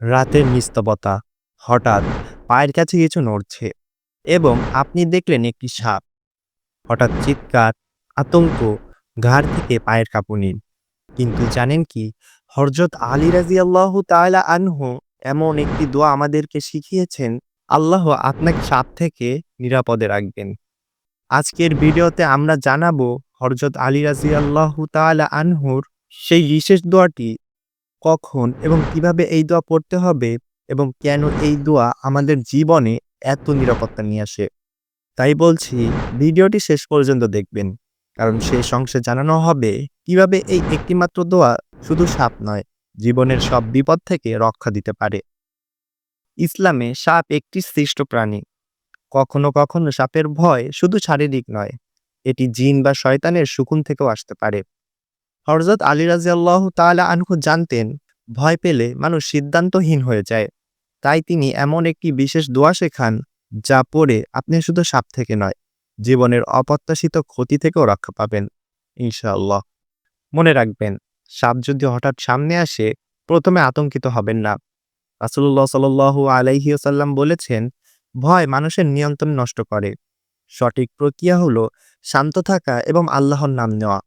রাতের নিস্তবতা। হঠাৎ পায়ের কাছে কিছু নড়ছে এবং আপনি দেখলেন একটি সাপ। হঠাৎ চিৎকার, আতঙ্ক ঘাড় থেকে পায়ের কাঁপুনি কিন্তু জানেন কি হরজত আলী রাজি আল্লাহ তাআলা আনহু এমন একটি দোয়া আমাদেরকে শিখিয়েছেন, আল্লাহ আপনাকে সাপ থেকে নিরাপদে রাখবেন। আজকের ভিডিওতে আমরা জানাব হরজত আলী রাজি আল্লাহ তাআলা আনহুর সেই বিশেষ দোয়াটি কখন এবং কীভাবে এই দোয়া পড়তে হবে এবং কেন এই দোয়া আমাদের জীবনে এত নিরাপত্তা নিয়ে আসে। তাই বলছি, ভিডিওটি শেষ পর্যন্ত দেখবেন, কারণ শেষ অংশে জানানো হবে কীভাবে এই একটিমাত্র দোয়া শুধু সাপ নয়, জীবনের সব বিপদ থেকে রক্ষা দিতে পারে। ইসলামে সাপ একটি সৃষ্ট প্রাণী। কখনো কখনো সাপের ভয় শুধু শারীরিক নয়, এটি জিন বা শয়তানের শুকুন থেকেও আসতে পারে। হরজত আলী রাজিয়াল্লাহ তাআলা আনহু জানতেন, ভয় পেলে মানুষ সিদ্ধান্তহীন হয়ে যায়। তাই তিনি এমন একটি বিশেষ দোয়া শেখান, যা পড়ে আপনি শুধু সাপ থেকে নয়, জীবনের অপ্রত্যাশিত ক্ষতি থেকেও রক্ষা পাবেন, ইনশাআল্লাহ। মনে রাখবেন, সাপ যদি হঠাৎ সামনে আসে, প্রথমে আতঙ্কিত হবেন না। রাসুল্লাহ সাল আলাইহি ওসাল্লাম বলেছেন, ভয় মানুষের নিয়ন্ত্রণ নষ্ট করে। সঠিক প্রক্রিয়া হলো শান্ত থাকা এবং আল্লাহর নাম নেওয়া।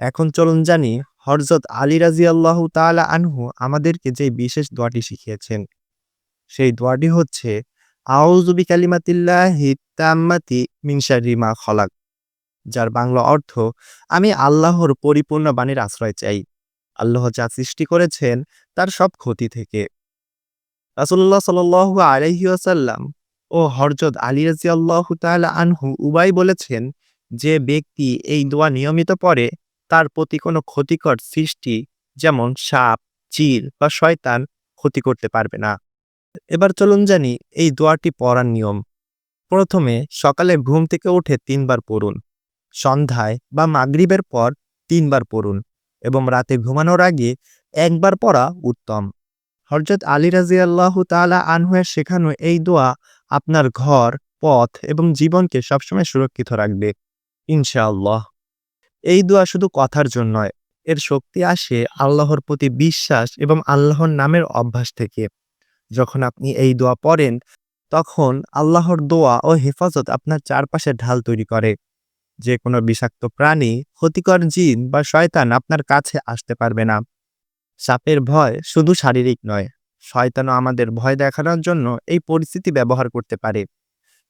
এখন চলুন জানি হরজত আলী রাজি আল্লাহ তালা আনহু আমাদেরকে যে বিশেষ দোয়াটি শিখিয়েছেন। সেই দোয়াটি হচ্ছে আউজুবি কালিমাতিল্লাহি তাম্মাতি মিনশারি মা খলাক যার বাংলা অর্থ, আমি আল্লাহর পরিপূর্ণ বাণীর আশ্রয় চাই। আল্লাহ যা সৃষ্টি করেছেন, তার সব ক্ষতি থেকে। রাসুল্লাহ সাল আলহিউসাল্লাম ও হরজত আলী রাজি আল্লাহ আনহু উবাই বলেছেন, যে ব্যক্তি এই দোয়া নিয়মিত পড়ে তার প্রতি কোনো ক্ষতিকর সৃষ্টি, যেমন সাপ, চিল বা শয়তান, ক্ষতি করতে পারবে না। এবার চলুন জানি এই দোয়াটি পড়ার নিয়ম। প্রথমে সকালে ঘুম থেকে উঠে তিনবার পড়ুন। সন্ধ্যায় বা মাগরিবের পর তিনবার পড়ুন এবং রাতে ঘুমানোর আগে একবার পড়া উত্তম। হরজত আলী রাজি আল্লাহ তালা আনহুয়ের শেখানো এই দোয়া আপনার ঘর, পথ এবং জীবনকে সবসময় সুরক্ষিত রাখবে। ইনশাআল্লাহ। এই দোয়া শুধু কথার জন্য নয়, এর শক্তি আসে আল্লাহর প্রতি বিশ্বাস এবং আল্লাহর নামের অভ্যাস থেকে। যখন আপনি এই দোয়া পড়েন, তখন আল্লাহর দোয়া ও হেফাজত আপনার চারপাশে ঢাল তৈরি করে। যে কোনো বিষাক্ত প্রাণী, ক্ষতিকর জিন বা শয়তান আপনার কাছে আসতে পারবে না। সাপের ভয় শুধু শারীরিক নয়, শয়তানও আমাদের ভয় দেখানোর জন্য এই পরিস্থিতি ব্যবহার করতে পারে।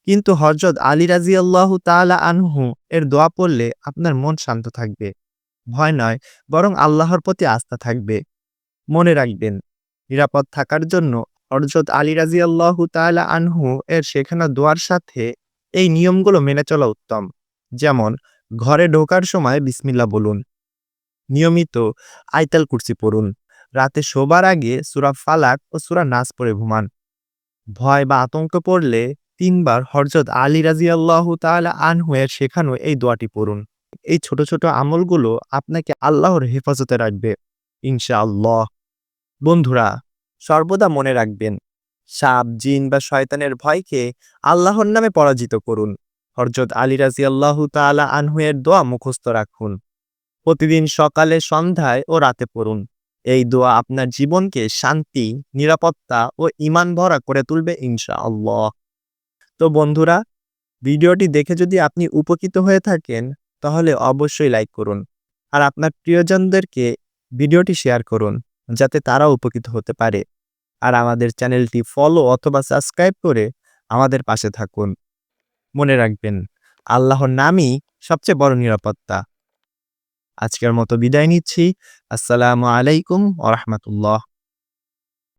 কিন্তু হজরত আলী রাজি আল্লাহ তালা আনহু এর দোয়া পড়লে আপনার মন শান্ত থাকবে। ভয় নয়, বরং আল্লাহর প্রতি আস্থা থাকবে। মনে রাখবেন, নিরাপদ থাকার জন্য হরজত আলী রাজি আল্লাহ তালা আনহু এর শেখানো দোয়ার সাথে এই নিয়মগুলো মেনে চলা উত্তম। যেমন, ঘরে ঢোকার সময় বিসমিল্লা বলুন। নিয়মিত আইতাল কুর্সি পড়ুন। রাতে শোবার আগে সুরা ফালাক ও সুরা নাচ পড়ে ঘুমান। ভয় বা আতঙ্ক পড়লে তিনবার হরজত আলী রাজি আল্লাহ তালা আনহুয়ের শেখানো এই দোয়াটি পড়ুন। এই ছোট ছোট আমলগুলো আপনাকে আল্লাহর হেফাজতে রাখবে, ইনশাআল্লাহ। বন্ধুরা, সর্বদা মনে রাখবেন, সাপ, জিন বা শয়তানের ভয়কে আল্লাহর নামে পরাজিত করুন। হরজত আলী রাজি আল্লাহ তালা আনহুয়ের দোয়া মুখস্থ রাখুন। প্রতিদিন সকালে, সন্ধ্যায় ও রাতে পড়ুন। এই দোয়া আপনার জীবনকে শান্তি, নিরাপত্তা ও ইমান ভরা করে তুলবে, ইনশাআল্লাহ। তো বন্ধুরা, ভিডিওটি দেখে যদি আপনি উপকৃত হয়ে থাকেন, তাহলে অবশ্যই লাইক করুন। আর আপনার প্রিয়জনদেরকে ভিডিওটি শেয়ার করুন, যাতে তারা উপকৃত হতে পারে। আর আমাদের চ্যানেলটি ফলো অথবা সাবস্ক্রাইব করে আমাদের পাশে থাকুন। মনে রাখবেন, আল্লাহর নামই সবচেয়ে বড় নিরাপত্তা। আজকের মতো বিদায় নিচ্ছি। আসসালামু আলাইকুম ওরহমতুল্লাহ